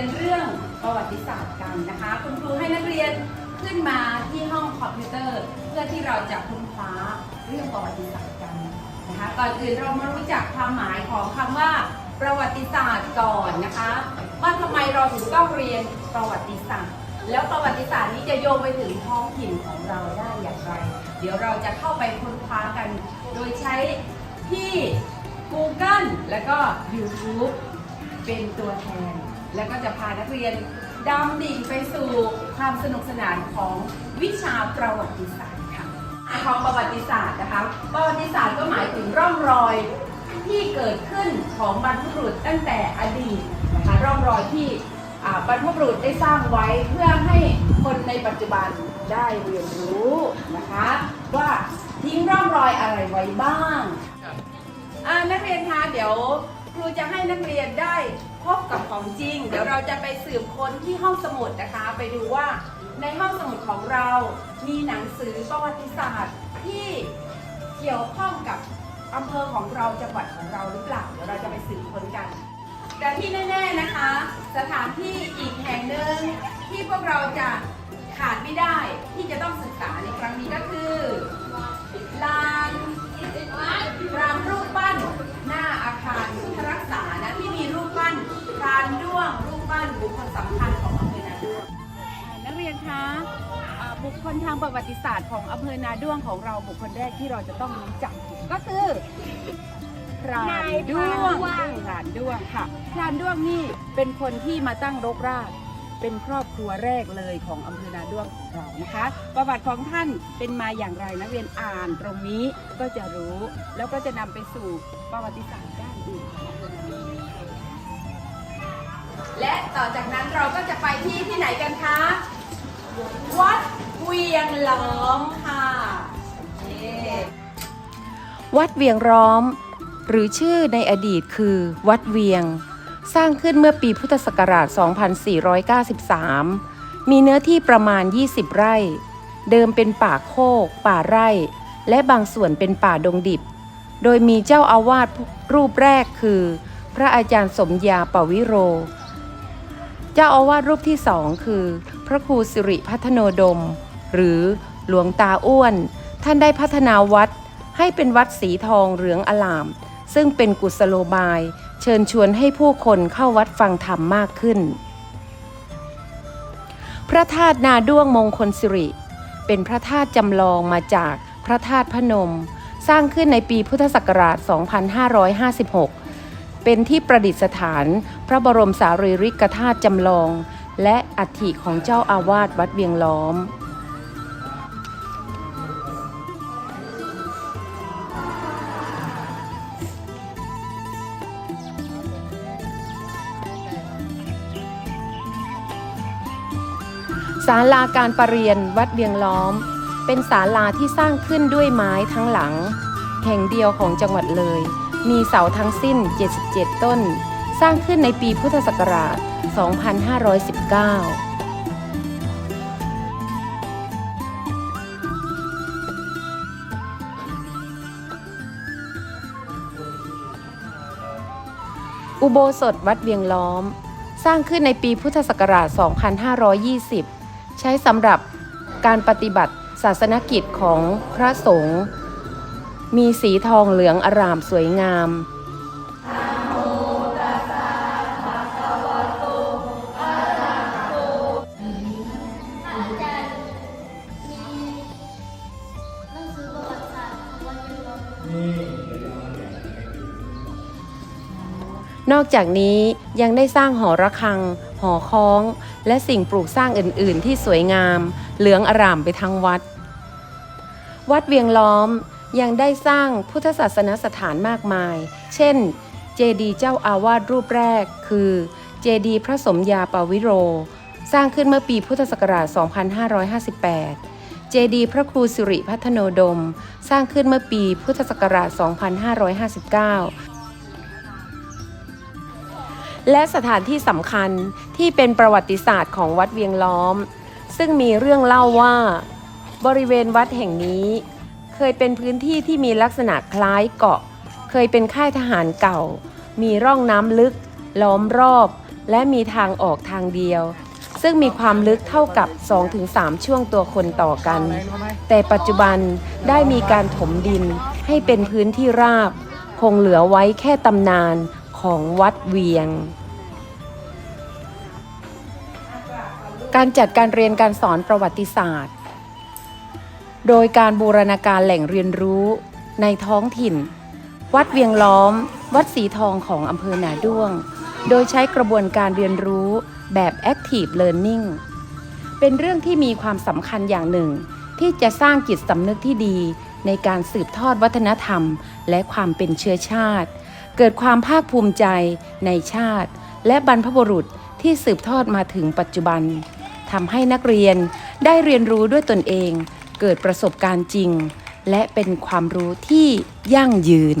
นเรื่องประวัติศาสตร์กันนะคะ คุณครูให้นักเรียนขึ้นมาที่ห้องคอมพิวเตอร์ เพื่อที่เราจะคุ้นคว้าเรื่องประวัติศาสตร์กันนะคะก่อนอื่นเรามารู้จักความหมายของคำว่าประวัติศาสตร์ก่อนนะคะ ว่าทำไมเราถึงต้องเรียนประวัติศาสตร์ แล้วประวัติศาสตร์นี้จะโยงไปถึงท้องถิ่นของเราได้อย่างไร เดี๋ยวเราจะเข้าไปค้นคว้ากัน โดยใช้ที่ Google แล้วก็ YouTube เป็นตัวแทน แล้วก็จะพานักเรียนดำดิ่งไปสู่ความสนุกสนานของวิชาประวัติศาสตร์ค่ะของประวัติศาสตร์นะคะประวัติศาสตร์ก็หมายถึงร่องรอยที่เกิดขึ้นของบรรพบุรุษตั้งแต่อดีตนะคะร่องรอยที่อ่าบรรพบุรุษได้สร้างไว้เพื่อให้คนในปัจจุบันได้เรียนรู้นะคะ ว่าทิ้งร่องรอยอะไรไว้บ้างอ่านักเรียนคะเดี๋ยวค รูจะให้นักเรียนได้พบกับของจริง เดี๋ยวเราจะไปสืบค้นที่ห้องสมุดนะคะ ไปดูว่าในห้องสมุดของเรา มีหนังสือประวัติศาสตร์ที่เกี่ยวข้องกับอำเภอของเราจังหวัดของเราหรือเปล่า เดี๋ยวเราจะไปสืบค้นกัน แต่ที่แน่ๆนะคะ สถานที่อีกแห่งหนึ่งที่พวกเราจะขาดไม่ได้ที่จะต้องศึกษาในครั้งนี้ก็คือลาน รามรูปปั้นหน้าอาคารพุทธรักษานะที่มีรูปปั้นพรานด้วง รูปปั้นบุคคลสำคัญของอำเภอนาด้วงนักเรียนคะอ่าบุคคลทางประวัติศาสตร์ของอำเภอนาด้วงของเราบุคคลแรกที่เราจะต้องรู้จักก็คือพรานด้วงพรานด้วงค่ะพรานด้วงนี่เป็นคนที่มาตั้งรกราก เป็นครอบครัวแรกเลยของอำเภอนาด้วงของเรานะคะ ประวัติของท่านเป็นมาอย่างไรนักเรียนอ่านตรงนี้ก็จะรู้ แล้วก็จะนำไปสู่ประวัติศาสตร์ด้านอื่นของอำเภอนาด้วงและต่อจากนั้นเราก็จะไปที่ที่ไหนกันคะ วัดเวียงล้อมค่ะวัดเวียงร้อม หรือชื่อในอดีตคือ วัดเวียง สร้างขึ้นเมื่อปีพุทธศักราช 2493 มีเนื้อที่ประมาณ 20 ไร่ เดิมเป็นป่าโคก ป่าไร่ และบางส่วนเป็นป่าดงดิบ โดยมีเจ้าอาวาสรูปแรกคือ พระอาจารย์สมยาปวิโร เจ้าอาวาสรูปที่สองคือ พระครูสิริพัฒโนดม หรือหลวงตาอ้วน ท่านได้พัฒนาวัดให้เป็นวัดสีทองเหลืองอลาม ซึ่งเป็นกุศโลบาย เชิญชวนให้ผู้คนเข้าวัดฟังธรรมมากขึ้น พระธาตุนาด้วงมงคลสิริ เป็นพระธาตุจำลองมาจากพระธาตุพนม สร้างขึ้นในปีพุทธศักราช 2556 เป็นที่ประดิษฐานพระบรมสารีริกธาตุจำลอง และอัฐิของเจ้าอาวาสวัดเวียงล้อมาลาการประเรียนวัดเวียงล้อม เป็นศาลาที่สร้างขึ้นด้วยไม้ทั้งหลัง แห่งเดียวของจังหวัดเลย มีเสาทั้งสิ้น 77 ต้น สร้างขึ้นในปีพุทธศักราช 2519อุโบสถวัดเวียงล้อม สร้างขึ้นในปีพุทธศักราช 2520 ใช้สำหรับการปฏิบัติศาสนกิจของพระสงฆ์มีสีทองเหลืองอร่ามสวยงามอาจารย์มีหนังสือประวัติศาสตร์วันเวียงล้อมนอกจากนี้ยังได้สร้างหอระฆัง หอคล้อง และสิ่งปลูกสร้างอื่น ๆ ที่สวยงาม เหลืองอร่ามไปทั้งวัด วัดเวียงล้อมยังได้สร้างพุทธศาสนสถานมากมาย เช่น เจดีย์เจ้าอาวาสรูปแรก คือเจดีย์พระสมยาปาวิโร สร้างขึ้นเมื่อปีพุทธศักราช 2558 เจดีย์พระครูสิริพัฒโนดม สร้างขึ้นเมื่อปีพุทธศักราช 2559 และสถานที่สำคัญที่เป็นประวัติศาสตร์ของวัดเวียงล้อม ซึ่งมีเรื่องเล่าว่า บริเวณวัดแห่งนี้ เคยเป็นพื้นที่ที่มีลักษณะคล้ายเกาะ เคยเป็นค่ายทหารเก่า มีร่องน้ำลึก ล้อมรอบ และมีทางออกทางเดียว ซึ่งมีความลึกเท่ากับ 2-3 ช่วงตัวคนต่อกัน แต่ปัจจุบันได้มีการถมดินให้เป็นพื้นที่ราบ คงเหลือไว้แค่ตำนานของวัดเวียง การจัดการเรียนการสอนประวัติศาสตร์ โดยการบูรณาการแหล่งเรียนรู้ในท้องถิ่น วัดเวียงล้อม วัดสีทองของอำเภอนาด้วง โดยใช้กระบวนการเรียนรู้แบบ Active Learning เป็นเรื่องที่มีความสำคัญอย่างหนึ่ง ที่จะสร้างจิตสำนึกที่ดีในการสืบทอดวัฒนธรรม และความเป็นเชื้อชาติ เกิดความภาคภูมิใจในชาติ และบรรพบุรุษที่สืบทอดมาถึงปัจจุบัน ทำให้นักเรียนได้เรียนรู้ด้วยตนเอง เกิดประสบการณ์จริง และเป็นความรู้ที่ยั่งยืน